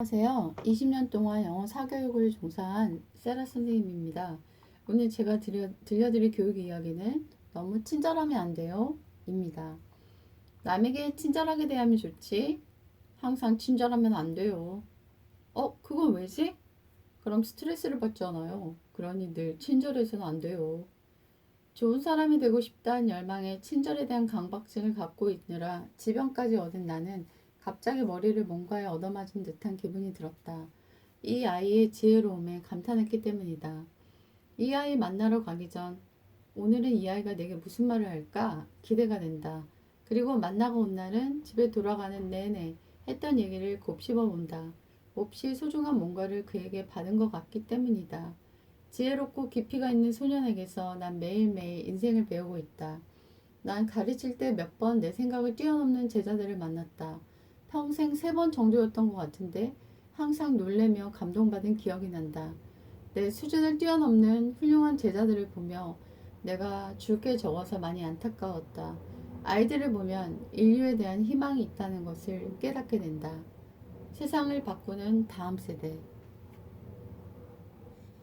안녕하세요. 20년 동안 영어 사교육을 종사한 세라 선생님입니다. 오늘 제가 들려, 들려드릴 교육 이야기는 너무 친절하면 안 돼요. 입니다. 남에게 친절하게 대하면 좋지. 항상 친절하면 안 돼요. 어, 그건 왜지? 그럼 스트레스를 받잖아요. 그러니 늘 친절해서는 안 돼요. 좋은 사람이 되고 싶다는 열망에 친절에 대한 강박증을 갖고 있느라 지병까지 얻은 나는 갑자기 머리를 뭔가에 얻어맞은 듯한 기분이 들었다. 이 아이의 지혜로움에 감탄했기 때문이다. 이 아이 만나러 가기 전 오늘은 이 아이가 내게 무슨 말을 할까 기대가 된다. 그리고 만나고 온 날은 집에 돌아가는 내내 했던 얘기를 곱씹어 본다. 몹시 소중한 뭔가를 그에게 받은 것 같기 때문이다. 지혜롭고 깊이가 있는 소년에게서 난 매일매일 인생을 배우고 있다. 난 가르칠 때 몇 번 내 생각을 뛰어넘는 제자들을 만났다. 평생 세 번 정도였던 것 같은데 항상 놀래며 감동받은 기억이 난다. 내 수준을 뛰어넘는 훌륭한 제자들을 보며 내가 줄게 적어서 많이 안타까웠다. 아이들을 보면 인류에 대한 희망이 있다는 것을 깨닫게 된다. 세상을 바꾸는 다음 세대.